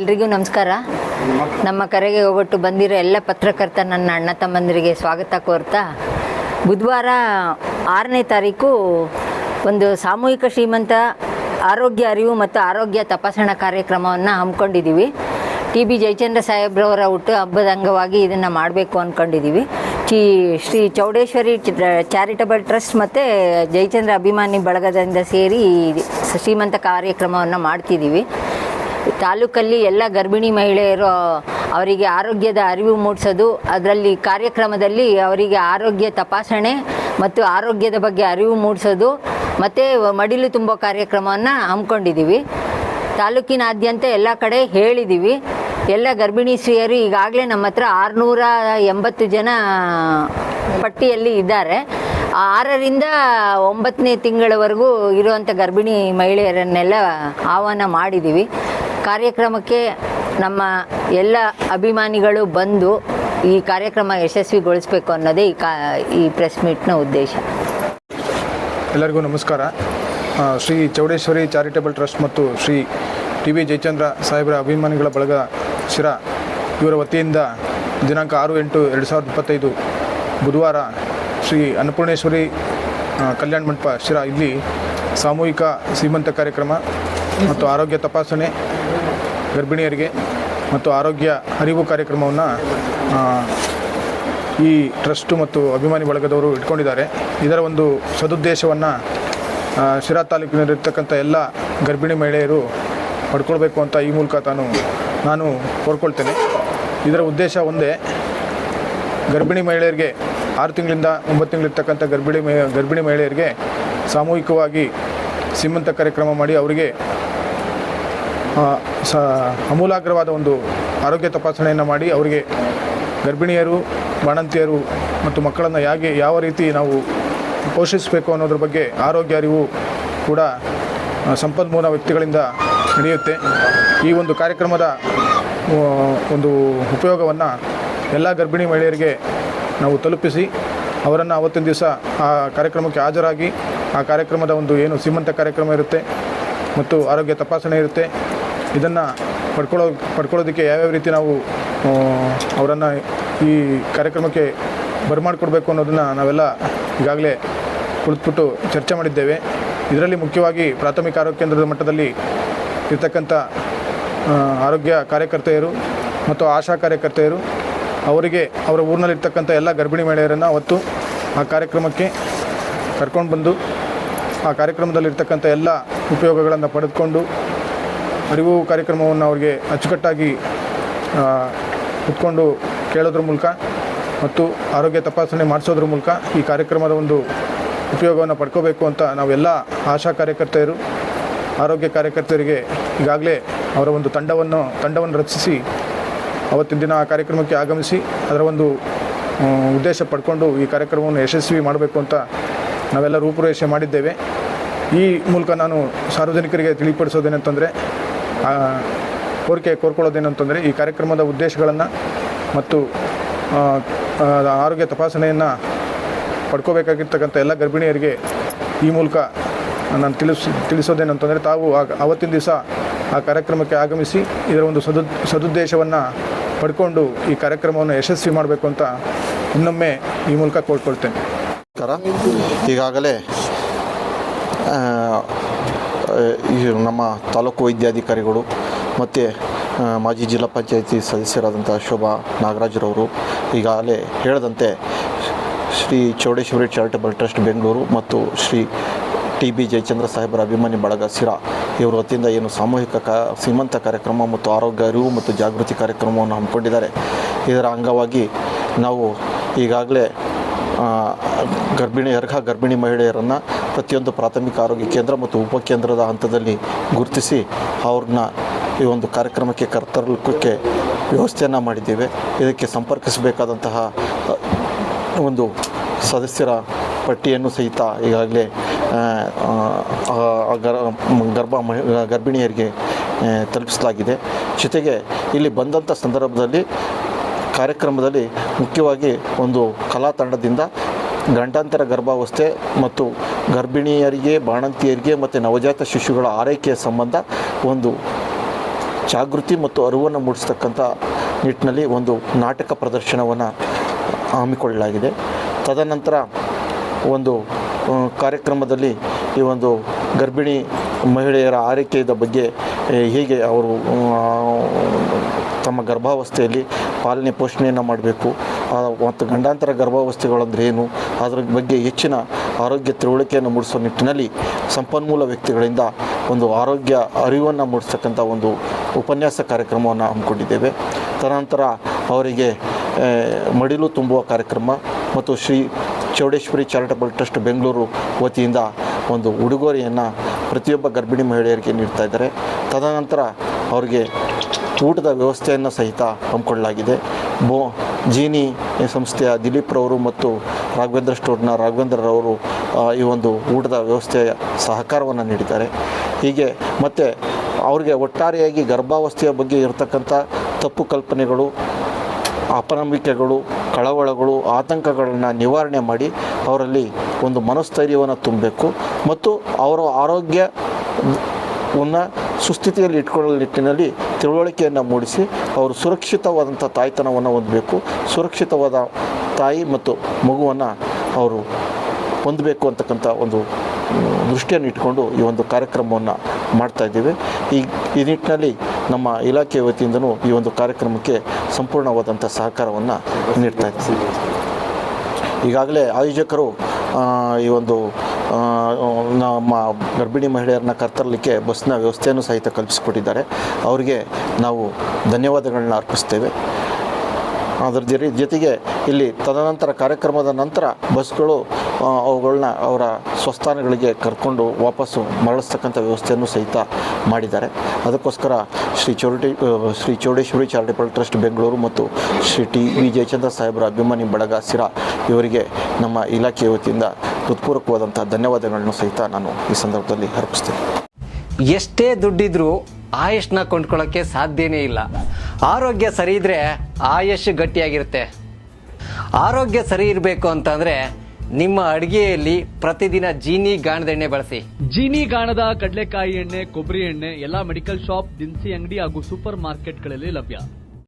ಎಲ್ರಿಗೂ ನಮಸ್ಕಾರ. ನಮ್ಮ ಕರೆಗೆ ಹೋಗೊಟ್ಟು ಬಂದಿರೋ ಎಲ್ಲ ಪತ್ರಕರ್ತ ನನ್ನ ಅಣ್ಣ ತಮ್ಮಂದಿರಿಗೆ ಸ್ವಾಗತ ಕೋರ್ತಾ. ಬುಧವಾರ ಆರನೇ ತಾರೀಕು ಒಂದು ಸಾಮೂಹಿಕ ಶ್ರೀಮಂತ ಆರೋಗ್ಯ ಅರಿವು ಮತ್ತು ಆರೋಗ್ಯ ತಪಾಸಣಾ ಕಾರ್ಯಕ್ರಮವನ್ನು ಹಮ್ಮಿಕೊಂಡಿದ್ದೀವಿ. ಟಿ ಬಿ ಜಯಚಂದ್ರ ಸಾಹೇಬ್ರವರ ಹುಟ್ಟು ಹಬ್ಬದ ಅಂಗವಾಗಿ ಇದನ್ನು ಮಾಡಬೇಕು ಅಂದ್ಕೊಂಡಿದ್ದೀವಿ ಶ್ರೀ ಶ್ರೀ ಚೌಡೇಶ್ವರಿ ಚಾರಿಟಬಲ್ ಟ್ರಸ್ಟ್ ಮತ್ತು ಜಯಚಂದ್ರ ಅಭಿಮಾನಿ ಬಳಗದಿಂದ ಸೇರಿ ಶ್ರೀಮಂತ ಕಾರ್ಯಕ್ರಮವನ್ನು ಮಾಡ್ತಿದ್ದೀವಿ. ತಾಲೂಕಲ್ಲಿ ಎಲ್ಲ ಗರ್ಭಿಣಿ ಮಹಿಳೆಯರು ಅವರಿಗೆ ಆರೋಗ್ಯದ ಅರಿವು ಮೂಡಿಸೋದು, ಅದರಲ್ಲಿ ಕಾರ್ಯಕ್ರಮದಲ್ಲಿ ಅವರಿಗೆ ಆರೋಗ್ಯ ತಪಾಸಣೆ ಮತ್ತು ಆರೋಗ್ಯದ ಬಗ್ಗೆ ಅರಿವು ಮೂಡಿಸೋದು, ಮತ್ತು ಮಡಿಲು ತುಂಬೋ ಕಾರ್ಯಕ್ರಮವನ್ನು ಹಮ್ಮಿಕೊಂಡಿದ್ದೀವಿ. ತಾಲೂಕಿನಾದ್ಯಂತ ಎಲ್ಲ ಕಡೆ ಹೇಳಿದ್ದೀವಿ. ಎಲ್ಲ ಗರ್ಭಿಣಿ ಸ್ತ್ರೀಯರು ಈಗಾಗಲೇ ನಮ್ಮ ಹತ್ರ ಆರುನೂರ ಎಂಬತ್ತು ಜನ ಪಟ್ಟಿಯಲ್ಲಿ ಇದ್ದಾರೆ. ಆರರಿಂದ ಒಂಬತ್ತನೇ ತಿಂಗಳವರೆಗೂ ಇರುವಂಥ ಗರ್ಭಿಣಿ ಮಹಿಳೆಯರನ್ನೆಲ್ಲ ಆಹ್ವಾನ ಮಾಡಿದ್ದೀವಿ. ಕಾರ್ಯಕ್ರಮಕ್ಕೆ ನಮ್ಮ ಎಲ್ಲ ಅಭಿಮಾನಿಗಳು ಬಂದು ಈ ಕಾರ್ಯಕ್ರಮ ಯಶಸ್ವಿಗೊಳಿಸಬೇಕು ಅನ್ನೋದೇ ಈ ಕಾ, ಈ ಪ್ರೆಸ್ ಮೀಟ್ನ ಉದ್ದೇಶ. ಎಲ್ಲರಿಗೂ ನಮಸ್ಕಾರ. ಶ್ರೀ ಚೌಡೇಶ್ವರಿ ಚಾರಿಟೇಬಲ್ ಟ್ರಸ್ಟ್ ಮತ್ತು ಶ್ರೀ ಟಿ ವಿ ಜಯಚಂದ್ರ ಸಾಹೇಬರ ಅಭಿಮಾನಿಗಳ ಬಳಗ ಶಿರ ಇವರ ವತಿಯಿಂದ ದಿನಾಂಕ ಆರು ಎಂಟು ಎರಡು ಸಾವಿರದ ಇಪ್ಪತ್ತೈದು ಬುಧವಾರ ಶ್ರೀ ಅನ್ನಪೂರ್ಣೇಶ್ವರಿ ಕಲ್ಯಾಣ ಮಂಟಪ ಶಿರ ಇಲ್ಲಿ ಸಾಮೂಹಿಕ ಸೀಮಂತ ಕಾರ್ಯಕ್ರಮ ಮತ್ತು ಆರೋಗ್ಯ ತಪಾಸಣೆ ಗರ್ಭಿಣಿಯರಿಗೆ ಮತ್ತು ಆರೋಗ್ಯ ಅರಿವು ಕಾರ್ಯಕ್ರಮವನ್ನು ಈ ಟ್ರಸ್ಟು ಮತ್ತು ಅಭಿಮಾನಿ ಬಳಗದವರು ಇಟ್ಕೊಂಡಿದ್ದಾರೆ. ಇದರ ಒಂದು ಸದುದ್ದೇಶವನ್ನು ಶಿರಾ ತಾಲೂಕಿನಲ್ಲಿರ್ತಕ್ಕಂಥ ಎಲ್ಲ ಗರ್ಭಿಣಿ ಮಹಿಳೆಯರು ಪಡ್ಕೊಳ್ಬೇಕು ಅಂತ ಈ ಮೂಲಕ ತಾನು, ನಾನು ಕೋರ್ಕೊಳ್ತೇನೆ. ಇದರ ಉದ್ದೇಶ ಒಂದೇ, ಗರ್ಭಿಣಿ ಮಹಿಳೆಯರಿಗೆ, ಆರು ತಿಂಗಳಿಂದ ಒಂಬತ್ತು ತಿಂಗಳಿರ್ತಕ್ಕಂಥ ಗರ್ಭಿಣಿ ಗರ್ಭಿಣಿ ಮಹಿಳೆಯರಿಗೆ ಸಾಮೂಹಿಕವಾಗಿ ಸೀಮಂತ ಕಾರ್ಯಕ್ರಮ ಮಾಡಿ ಅವರಿಗೆ ಸ ಅಮೂಲಾಗ್ರವಾದ ಒಂದು ಆರೋಗ್ಯ ತಪಾಸಣೆಯನ್ನು ಮಾಡಿ ಅವರಿಗೆ ಗರ್ಭಿಣಿಯರು, ಬಾಣಂತಿಯರು ಮತ್ತು ಮಕ್ಕಳನ್ನು ಹೇಗೆ, ಯಾವ ರೀತಿ ನಾವು ಪೋಷಿಸಬೇಕು ಅನ್ನೋದ್ರ ಬಗ್ಗೆ ಆರೋಗ್ಯ ಅರಿವು ಕೂಡ ಸಂಪನ್ಮೂಲ ವ್ಯಕ್ತಿಗಳಿಂದ ನಡೆಯುತ್ತೆ. ಈ ಒಂದು ಕಾರ್ಯಕ್ರಮದ ಒಂದು ಉಪಯೋಗವನ್ನು ಎಲ್ಲ ಗರ್ಭಿಣಿ ಮಹಿಳೆಯರಿಗೆ ನಾವು ತಲುಪಿಸಿ, ಅವರನ್ನು ಅವತ್ತಿನ ದಿವಸ ಆ ಕಾರ್ಯಕ್ರಮಕ್ಕೆ ಹಾಜರಾಗಿ, ಆ ಕಾರ್ಯಕ್ರಮದ ಒಂದು ಏನು ಸೀಮಂತ ಕಾರ್ಯಕ್ರಮ ಇರುತ್ತೆ ಮತ್ತು ಆರೋಗ್ಯ ತಪಾಸಣೆ ಇರುತ್ತೆ. ಇದನ್ನು ಪಡ್ಕೊಳ್ಳೋ ಪಡ್ಕೊಳ್ಳೋದಕ್ಕೆ ಯಾವ್ಯಾವ ರೀತಿ ನಾವು ಅವರನ್ನು ಈ ಕಾರ್ಯಕ್ರಮಕ್ಕೆ ಬರಮಾಡಿಕೊಡ್ಬೇಕು ಅನ್ನೋದನ್ನು ನಾವೆಲ್ಲ ಈಗಾಗಲೇ ಕುಳಿತುಬಿಟ್ಟು ಚರ್ಚೆ ಮಾಡಿದ್ದೇವೆ. ಇದರಲ್ಲಿ ಮುಖ್ಯವಾಗಿ ಪ್ರಾಥಮಿಕ ಆರೋಗ್ಯ ಕೇಂದ್ರದ ಮಟ್ಟದಲ್ಲಿ ಇರ್ತಕ್ಕಂಥ ಆರೋಗ್ಯ ಕಾರ್ಯಕರ್ತೆಯರು ಮತ್ತು ಆಶಾ ಕಾರ್ಯಕರ್ತೆಯರು, ಅವರಿಗೆ ಅವರ ಊರಿನಲ್ಲಿರ್ತಕ್ಕಂಥ ಎಲ್ಲ ಗರ್ಭಿಣಿ ಮಹಿಳೆಯರನ್ನು ಅವತ್ತು ಆ ಕಾರ್ಯಕ್ರಮಕ್ಕೆ ಕರ್ಕೊಂಡು ಬಂದು ಆ ಕಾರ್ಯಕ್ರಮದಲ್ಲಿರ್ತಕ್ಕಂಥ ಎಲ್ಲ ಉಪಯೋಗಗಳನ್ನು ಪಡೆದುಕೊಂಡು ಅರಿವು ಕಾರ್ಯಕ್ರಮವನ್ನು ಅವರಿಗೆ ಅಚ್ಚುಕಟ್ಟಾಗಿ ಕುತ್ಕೊಂಡು ಕೇಳೋದ್ರ ಮೂಲಕ ಮತ್ತು ಆರೋಗ್ಯ ತಪಾಸಣೆ ಮಾಡಿಸೋದ್ರ ಮೂಲಕ ಈ ಕಾರ್ಯಕ್ರಮದ ಒಂದು ಉಪಯೋಗವನ್ನು ಪಡ್ಕೋಬೇಕು ಅಂತ ನಾವೆಲ್ಲ ಆಶಾ ಕಾರ್ಯಕರ್ತೆಯರು, ಆರೋಗ್ಯ ಕಾರ್ಯಕರ್ತರಿಗೆ ಈಗಾಗಲೇ ಅವರ ಒಂದು ತಂಡವನ್ನು ತಂಡವನ್ನು ರಚಿಸಿ ಅವತ್ತಿನ ದಿನ ಆ ಕಾರ್ಯಕ್ರಮಕ್ಕೆ ಆಗಮಿಸಿ ಅದರ ಒಂದು ಉದ್ದೇಶ ಪಡ್ಕೊಂಡು ಈ ಕಾರ್ಯಕ್ರಮವನ್ನು ಯಶಸ್ವಿ ಮಾಡಬೇಕು ಅಂತ ನಾವೆಲ್ಲ ರೂಪುರೇಷೆ ಮಾಡಿದ್ದೇವೆ. ಈ ಮೂಲಕ ನಾನು ಸಾರ್ವಜನಿಕರಿಗೆ ತಿಳಿಪಡಿಸೋದೇನಂತಂದರೆ ಆ, ಕೋರ್ಕೊಳ್ಳೋದೇನು ಅಂತಂದರೆ ಈ ಕಾರ್ಯಕ್ರಮದ ಉದ್ದೇಶಗಳನ್ನು ಮತ್ತು ಆರೋಗ್ಯ ತಪಾಸಣೆಯನ್ನು ಪಡ್ಕೋಬೇಕಾಗಿರ್ತಕ್ಕಂಥ ಎಲ್ಲ ಗರ್ಭಿಣಿಯರಿಗೆ ಈ ಮೂಲಕ ನಾನು ತಿಳಿಸ್ ತಿಳಿಸೋದೇನಂತಂದರೆ ತಾವು ಆಗ ಅವತ್ತಿನ ದಿವಸ ಆ ಕಾರ್ಯಕ್ರಮಕ್ಕೆ ಆಗಮಿಸಿ ಇದರ ಒಂದು ಸದು ಸದುದ್ದೇಶವನ್ನು ಪಡ್ಕೊಂಡು ಈ ಕಾರ್ಯಕ್ರಮವನ್ನು ಯಶಸ್ವಿ ಮಾಡಬೇಕು ಅಂತ ಇನ್ನೊಮ್ಮೆ ಈ ಮೂಲಕ ಕೋರ್ಕೊಳ್ತೇನೆ. ಈಗಾಗಲೇ ನಮ್ಮ ತಾಲೂಕು ವೈದ್ಯಾಧಿಕಾರಿಗಳು ಮತ್ತು ಮಾಜಿ ಜಿಲ್ಲಾ ಪಂಚಾಯಿತಿ ಸದಸ್ಯರಾದಂಥ ಶೋಭಾ ನಾಗರಾಜರವರು ಈಗಾಗಲೇ ಹೇಳದಂತೆ ಶ್ರೀ ಚೌಡೇಶ್ವರಿ ಚಾರಿಟಬಲ್ ಟ್ರಸ್ಟ್ ಬೆಂಗಳೂರು ಮತ್ತು ಶ್ರೀ ಟಿ ಬಿ ಜಯಚಂದ್ರ ಸಾಹೇಬರ ಅಭಿಮಾನಿ ಬಳಗ ಸಿರಾ ಇವರ ವತಿಯಿಂದ ಏನು ಸಾಮೂಹಿಕ ಕಾ, ಸೀಮಂತ ಕಾರ್ಯಕ್ರಮ ಮತ್ತು ಆರೋಗ್ಯ ಅರಿವು ಮತ್ತು ಜಾಗೃತಿ ಕಾರ್ಯಕ್ರಮವನ್ನು ಹಮ್ಮಿಕೊಂಡಿದ್ದಾರೆ. ಇದರ ಅಂಗವಾಗಿ ನಾವು ಈಗಾಗಲೇ ಗರ್ಭಿಣಿ ಅರ್ಹ ಗರ್ಭಿಣಿ ಮಹಿಳೆಯರನ್ನು ಪ್ರತಿಯೊಂದು ಪ್ರಾಥಮಿಕ ಆರೋಗ್ಯ ಕೇಂದ್ರ ಮತ್ತು ಉಪಕೇಂದ್ರದ ಹಂತದಲ್ಲಿ ಗುರುತಿಸಿ ಅವ್ರನ್ನ ಈ ಒಂದು ಕಾರ್ಯಕ್ರಮಕ್ಕೆ ಕರ್ತರಲಿಕ್ಕೆ ವ್ಯವಸ್ಥೆಯನ್ನು ಮಾಡಿದ್ದೇವೆ. ಇದಕ್ಕೆ ಸಂಪರ್ಕಿಸಬೇಕಾದಂತಹ ಒಂದು ಸದಸ್ಯರ ಪಟ್ಟಿಯನ್ನು ಸಹಿತ ಈಗಾಗಲೇ ಗರ್ಭ ಗರ್ಭಿಣಿಯರಿಗೆ ತಲುಪಿಸಲಾಗಿದೆ. ಜೊತೆಗೆ ಇಲ್ಲಿ ಬಂದಂಥ ಸಂದರ್ಭದಲ್ಲಿ ಕಾರ್ಯಕ್ರಮದಲ್ಲಿ ಮುಖ್ಯವಾಗಿ ಒಂದು ಕಲಾ ತಂಡದಿಂದ ಗಂಡಾಂತರ ಗರ್ಭಾವಸ್ಥೆ ಮತ್ತು ಗರ್ಭಿಣಿಯರಿಗೆ, ಬಾಣಂತಿಯರಿಗೆ ಮತ್ತು ನವಜಾತ ಶಿಶುಗಳ ಆರೈಕೆಯ ಸಂಬಂಧ ಒಂದು ಜಾಗೃತಿ ಮತ್ತು ಅರಿವನ್ನು ಮೂಡಿಸ್ತಕ್ಕಂಥ ನಿಟ್ಟಿನಲ್ಲಿ ಒಂದು ನಾಟಕ ಪ್ರದರ್ಶನವನ್ನು ಹಮ್ಮಿಕೊಳ್ಳಲಾಗಿದೆ. ತದನಂತರ ಒಂದು ಕಾರ್ಯಕ್ರಮದಲ್ಲಿ ಈ ಒಂದು ಗರ್ಭಿಣಿ ಮಹಿಳೆಯರ ಆರೈಕೆಯ ಬಗ್ಗೆ ಹೇಗೆ ಅವರು ತಮ್ಮ ಗರ್ಭಾವಸ್ಥೆಯಲ್ಲಿ ಪಾಲನೆ ಪೋಷಣೆಯನ್ನು ಮಾಡಬೇಕು. ಮತ್ತು ಗಂಡಾಂತರ ಗರ್ಭಾವಸ್ಥೆಗಳಂದ್ರೆ ಏನು? ಅದರ ಬಗ್ಗೆ ಹೆಚ್ಚಿನ ಆರೋಗ್ಯ ತಿಳುವಳಿಕೆಯನ್ನು ಮೂಡಿಸುವ ನಿಟ್ಟಿನಲ್ಲಿ ಸಂಪನ್ಮೂಲ ವ್ಯಕ್ತಿಗಳಿಂದ ಒಂದು ಆರೋಗ್ಯ ಅರಿವನ್ನು ಮೂಡಿಸ್ತಕ್ಕಂಥ ಒಂದು ಉಪನ್ಯಾಸ ಕಾರ್ಯಕ್ರಮವನ್ನು ಹಮ್ಮಿಕೊಂಡಿದ್ದೇವೆ. ತದನಂತರ ಅವರಿಗೆ ಮಡಿಲು ತುಂಬುವ ಕಾರ್ಯಕ್ರಮ ಮತ್ತು ಶ್ರೀ ಚೌಡೇಶ್ವರಿ ಚಾರಿಟಬಲ್ ಟ್ರಸ್ಟ್ ಬೆಂಗಳೂರು ವತಿಯಿಂದ ಒಂದು ಉಡುಗೊರೆಯನ್ನು ಪ್ರತಿಯೊಬ್ಬ ಗರ್ಭಿಣಿ ಮಹಿಳೆಯರಿಗೆ ನೀಡ್ತಾ ಇದ್ದಾರೆ. ತದನಂತರ ಅವರಿಗೆ ಊಟದ ವ್ಯವಸ್ಥೆಯನ್ನು ಸಹಿತ ಹಮ್ಮಿಕೊಳ್ಳಲಾಗಿದೆ. ಬೋ, ಜೀನಿ ಸಂಸ್ಥೆಯ ದಿಲೀಪ್ ರವರು ಮತ್ತು ರಾಘವೇಂದ್ರ ಸ್ಟೋರ್ನ ರಾಘವೇಂದ್ರರವರು ಈ ಒಂದು ಊಟದ ವ್ಯವಸ್ಥೆಯ ಸಹಕಾರವನ್ನು ನೀಡಿದ್ದಾರೆ. ಹೀಗೆ ಮತ್ತು ಅವ್ರಿಗೆ ಒಟ್ಟಾರೆಯಾಗಿ ಗರ್ಭಾವಸ್ಥೆಯ ಬಗ್ಗೆ ಇರತಕ್ಕಂಥ ತಪ್ಪು ಕಲ್ಪನೆಗಳು, ಅಪನಂಬಿಕೆಗಳು, ಕಳವಳಗಳು, ಆತಂಕಗಳನ್ನು ನಿವಾರಣೆ ಮಾಡಿ ಅವರಲ್ಲಿ ಒಂದು ಮನಸ್ಥೈರ್ಯವನ್ನು ತುಂಬಬೇಕು ಮತ್ತು ಅವರ ಆರೋಗ್ಯ ವನ್ನು ಸುಸ್ಥಿತಿಯಲ್ಲಿ ಇಟ್ಕೊಳ್ಳೋ ನಿಟ್ಟಿನಲ್ಲಿ ತಿಳುವಳಿಕೆಯನ್ನು ಮೂಡಿಸಿ ಅವರು ಸುರಕ್ಷಿತವಾದಂಥ ತಾಯ್ತನವನ್ನು ಹೊಂದಬೇಕು, ಸುರಕ್ಷಿತವಾದ ತಾಯಿ ಮತ್ತು ಮಗುವನ್ನು ಅವರು ಹೊಂದಬೇಕು ಅಂತಕ್ಕಂಥ ಒಂದು ದೃಷ್ಟಿಯನ್ನು ಇಟ್ಕೊಂಡು ಈ ಒಂದು ಕಾರ್ಯಕ್ರಮವನ್ನು ಮಾಡ್ತಾ ಇದ್ದೇವೆ. ಈ ಈ ನಿಟ್ಟಿನಲ್ಲಿ ನಮ್ಮ ಇಲಾಖೆ ವತಿಯಿಂದನೂ ಈ ಒಂದು ಕಾರ್ಯಕ್ರಮಕ್ಕೆ ಸಂಪೂರ್ಣವಾದಂಥ ಸಹಕಾರವನ್ನು ನೀಡ್ತಾ ಇದ್ದೀವಿ. ಈಗಾಗಲೇ ಆಯೋಜಕರು ಈ ಒಂದು ನಮ್ಮ ಗರ್ಭಿಣಿ ಮಹಿಳೆಯರನ್ನ ಕರ್ತರಲಿಕ್ಕೆ ಬಸ್ನ ವ್ಯವಸ್ಥೆಯನ್ನು ಸಹಿತ ಕಲ್ಪಿಸಿಕೊಟ್ಟಿದ್ದಾರೆ. ಅವರಿಗೆ ನಾವು ಧನ್ಯವಾದಗಳನ್ನ ಅರ್ಪಿಸ್ತೇವೆ. ಅದರ ಜೊತೆ, ಜೊತೆಗೆ ಇಲ್ಲಿ ತದನಂತರ ಕಾರ್ಯಕ್ರಮದ ನಂತರ ಬಸ್ಗಳು ಅವುಗಳನ್ನ ಅವರ ಸ್ವಸ್ಥಾನಗಳಿಗೆ ಕರ್ಕೊಂಡು ವಾಪಸ್ಸು ಮರಳಿಸ್ತಕ್ಕಂಥ ವ್ಯವಸ್ಥೆಯನ್ನು ಸಹಿತ ಮಾಡಿದ್ದಾರೆ. ಅದಕ್ಕೋಸ್ಕರ ಶ್ರೀ ಚೌಡೇ ಶ್ರೀ ಚೌಡೇಶ್ವರಿ ಚಾರಿಟಬಲ್ ಟ್ರಸ್ಟ್ ಬೆಂಗಳೂರು ಮತ್ತು ಶ್ರೀ ಟಿ ವಿ ಜಯಚಂದ್ರ ಸಾಹೇಬರ ಅಭಿಮಾನಿ ಬಳಗ ಸಿರಾ ಇವರಿಗೆ ನಮ್ಮ ಇಲಾಖೆಯ ವತಿಯಿಂದ ಹೃತ್ಪೂರ್ವಕವಾದಂಥ ಧನ್ಯವಾದಗಳನ್ನು ಸಹಿತ ನಾನು ಈ ಸಂದರ್ಭದಲ್ಲಿ ಅರ್ಪಿಸ್ತೇನೆ. ಎಷ್ಟೇ ದುಡ್ಡಿದ್ರೂ ಆಯುಷ್ನ ಕೊಂಡ್ಕೊಳ್ಳೋಕ್ಕೆ ಸಾಧ್ಯನೇ ಇಲ್ಲ. ಆರೋಗ್ಯ ಸರಿ ಇದ್ರೆ ಆಯುಷ್ ಗಟ್ಟಿಯಾಗಿರುತ್ತೆ. ಆರೋಗ್ಯ ಸರಿ ಇರಬೇಕು ಅಂತಂದ್ರೆ ನಿಮ್ಮ ಅಡಿಗೆಯಲ್ಲಿ ಪ್ರತಿದಿನ ಜೀನಿ ಗಾಣದ ಎಣ್ಣೆ ಬಳಸಿ. ಜೀನಿ ಗಾಣದ ಕಡಲೆಕಾಯಿ ಎಣ್ಣೆ ಕೊಬ್ಬರಿ ಎಣ್ಣೆ ಎಲ್ಲಾ ಮೆಡಿಕಲ್ ಶಾಪ್ ದಿನಸಿ ಅಂಗಡಿ ಹಾಗೂ ಸೂಪರ್ ಮಾರ್ಕೆಟ್ಗಳಲ್ಲಿ ಲಭ್ಯ.